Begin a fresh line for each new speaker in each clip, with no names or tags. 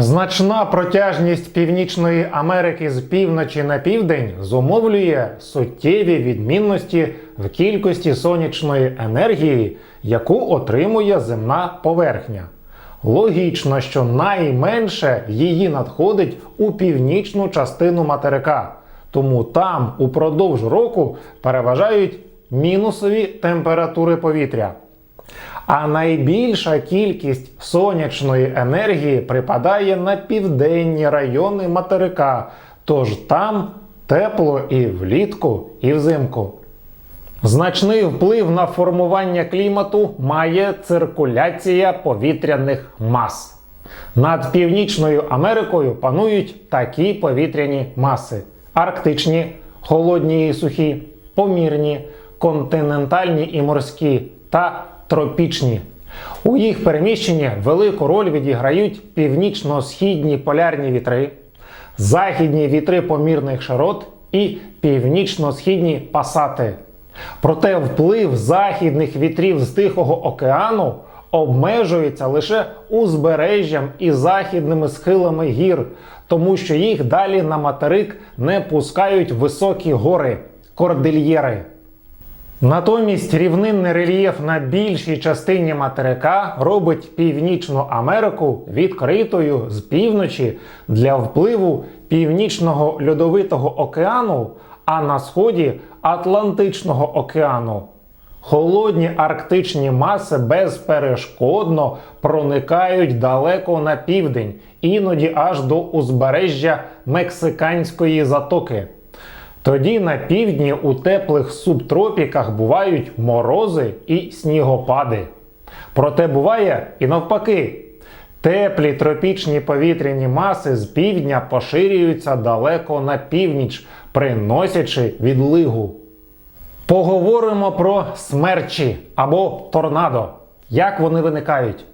Значна протяжність Північної Америки з півночі на південь зумовлює суттєві відмінності в кількості сонячної енергії, яку отримує земна поверхня. Логічно, що найменше її надходить у північну частину материка, тому там упродовж року переважають мінусові температури повітря. А найбільша кількість сонячної енергії припадає на південні райони материка, тож там тепло і влітку, і взимку. Значний вплив на формування клімату має циркуляція повітряних мас. Над Північною Америкою панують такі повітряні маси: арктичні, холодні і сухі, помірні, континентальні і морські та тропічні. У їх переміщенні велику роль відіграють північно-східні полярні вітри, західні вітри помірних широт і північно-східні пасати. Проте вплив західних вітрів з Тихого океану обмежується лише узбережжям і західними схилами гір, тому що їх далі на материк не пускають високі гори кордильєри. Натомість рівнинний рельєф на більшій частині материка робить Північну Америку відкритою з півночі для впливу Північного льодовитого океану, а на сході Атлантичного океану. Холодні арктичні маси безперешкодно проникають далеко на південь, іноді аж до узбережжя Мексиканської затоки. Тоді на півдні у теплих субтропіках бувають морози і снігопади. Проте буває і навпаки. Теплі тропічні повітряні маси з півдня поширюються далеко на північ, приносячи відлигу. Поговоримо про смерчі або торнадо. Як вони виникають?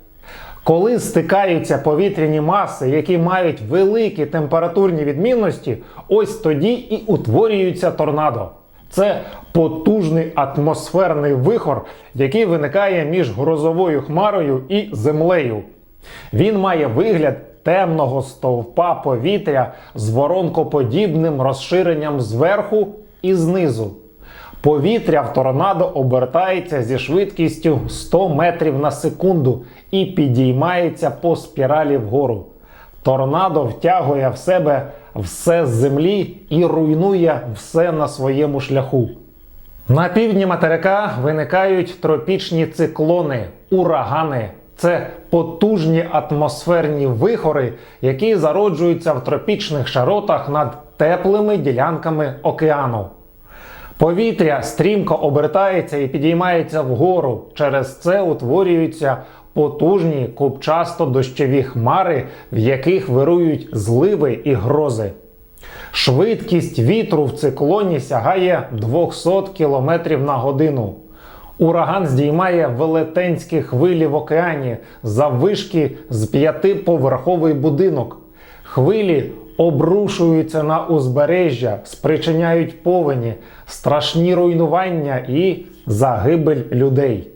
Коли стикаються повітряні маси, які мають великі температурні відмінності, ось тоді і утворюється торнадо. Це потужний атмосферний вихор, який виникає між грозовою хмарою і землею. Він має вигляд темного стовпа повітря з воронкоподібним розширенням зверху і знизу. Повітря в торнадо обертається зі швидкістю 100 метрів на секунду і підіймається по спіралі вгору. Торнадо втягує в себе все з землі і руйнує все на своєму шляху. На півдні материка виникають тропічні циклони, урагани. Це потужні атмосферні вихори, які зароджуються в тропічних широтах над теплими ділянками океану. Повітря стрімко обертається і підіймається вгору. Через це утворюються потужні купчасто-дощові хмари, в яких вирують зливи і грози. Швидкість вітру в циклоні сягає 200 км на годину. Ураган здіймає велетенські хвилі в океані заввишки з п'ятиповерховий будинок. Хвилі обрушуються на узбережжя, спричиняють повені, страшні руйнування і загибель людей.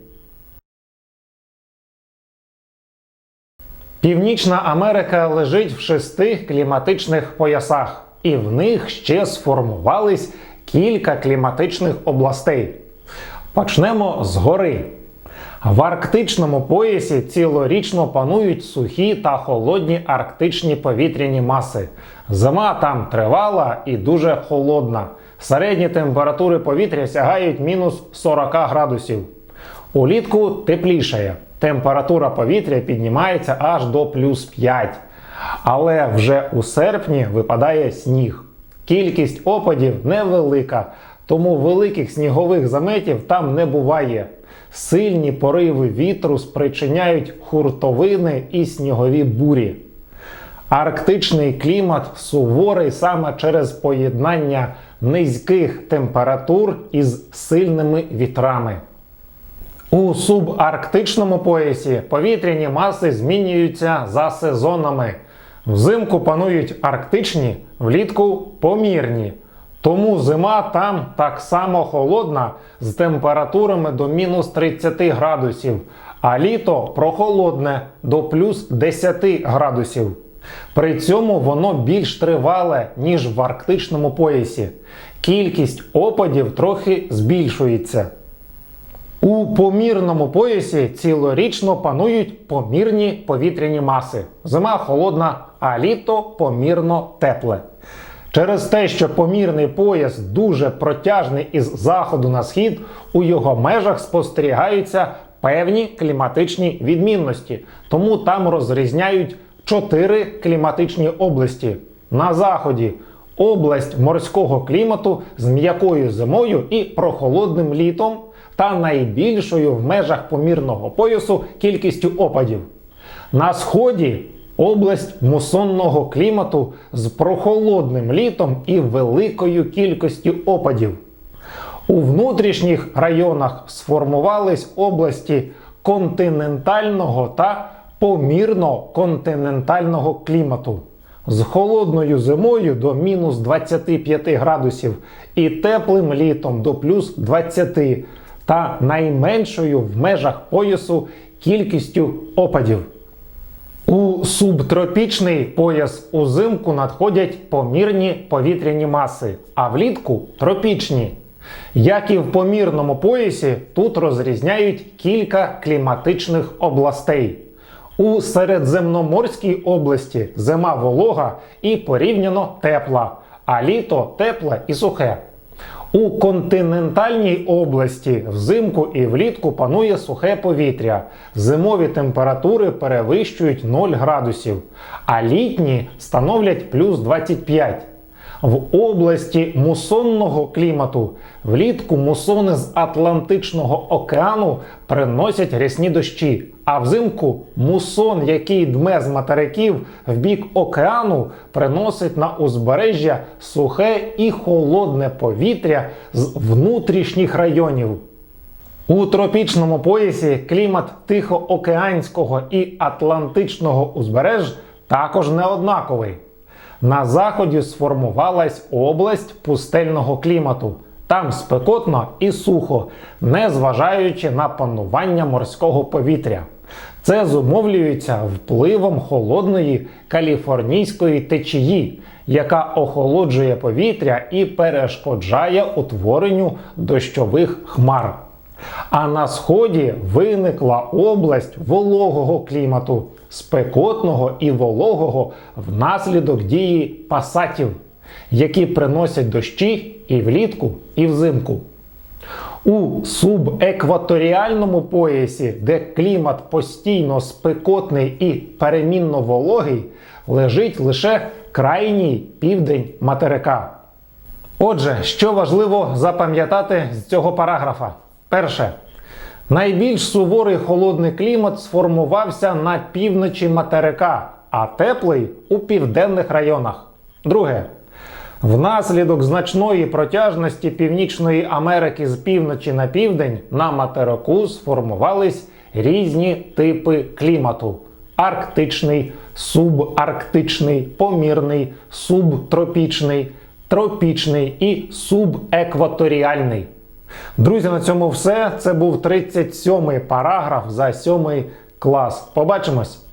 Північна Америка лежить в шести кліматичних поясах, і в них ще сформувались кілька кліматичних областей. Почнемо з гори. В арктичному поясі цілорічно панують сухі та холодні арктичні повітряні маси. Зима там тривала і дуже холодна. Середні температури повітря сягають мінус 40 градусів. Улітку теплішає. Температура повітря піднімається аж до плюс 5. Але вже у серпні випадає сніг. Кількість опадів невелика, тому великих снігових заметів там не буває. Сильні пориви вітру спричиняють хуртовини і снігові бурі. Арктичний клімат суворий саме через поєднання низьких температур із сильними вітрами. У субарктичному поясі повітряні маси змінюються за сезонами. Взимку панують арктичні, влітку помірні. Тому зима там так само холодна з температурами до мінус 30 градусів, а літо прохолодне до плюс 10 градусів. При цьому воно більш тривале, ніж в арктичному поясі. Кількість опадів трохи збільшується. У помірному поясі цілорічно панують помірні повітряні маси. Зима холодна, а літо помірно тепле. Через те, що помірний пояс дуже протяжний із заходу на схід, у його межах спостерігаються певні кліматичні відмінності. Тому там розрізняють чотири кліматичні області. На заході область морського клімату з м'якою зимою і прохолодним літом та найбільшою в межах помірного поясу кількістю опадів. На сході область мусонного клімату з прохолодним літом і великою кількістю опадів. У внутрішніх районах сформувались області континентального та помірно-континентального клімату з холодною зимою до мінус 25 градусів і теплим літом до плюс 20 та найменшою в межах поясу кількістю опадів. Субтропічний пояс узимку надходять помірні повітряні маси, а влітку тропічні. Як і в помірному поясі, тут розрізняють кілька кліматичних областей. У Середземноморській області зима волога і порівняно тепла, а літо тепле і сухе. У континентальній області взимку і влітку панує сухе повітря. Зимові температури перевищують 0 градусів, а літні становлять плюс 25. В області мусонного клімату влітку мусони з Атлантичного океану приносять рясні дощі, а взимку мусон, який дме з материків в бік океану, приносить на узбережжя сухе і холодне повітря з внутрішніх районів. У тропічному поясі клімат Тихоокеанського і Атлантичного узбереж також не однаковий. На заході сформувалась область пустельного клімату. Там спекотно і сухо, незважаючи на панування морського повітря. Це зумовлюється впливом холодної каліфорнійської течії, яка охолоджує повітря і перешкоджає утворенню дощових хмар. А на сході виникла область вологого клімату, спекотного і вологого внаслідок дії пасатів, які приносять дощі і влітку, і взимку. У субекваторіальному поясі, де клімат постійно спекотний і перемінно вологий, лежить лише крайній південь материка. Отже, що важливо запам'ятати з цього параграфа? Перше. Найбільш суворий холодний клімат сформувався на півночі материка, а теплий у південних районах. Друге. Внаслідок значної протяжності Північної Америки з півночі на південь на материку сформувались різні типи клімату: арктичний, субарктичний, помірний, субтропічний, тропічний і субекваторіальний. Друзі, на цьому все. Це був 37-й параграф за 7 клас. Побачимось!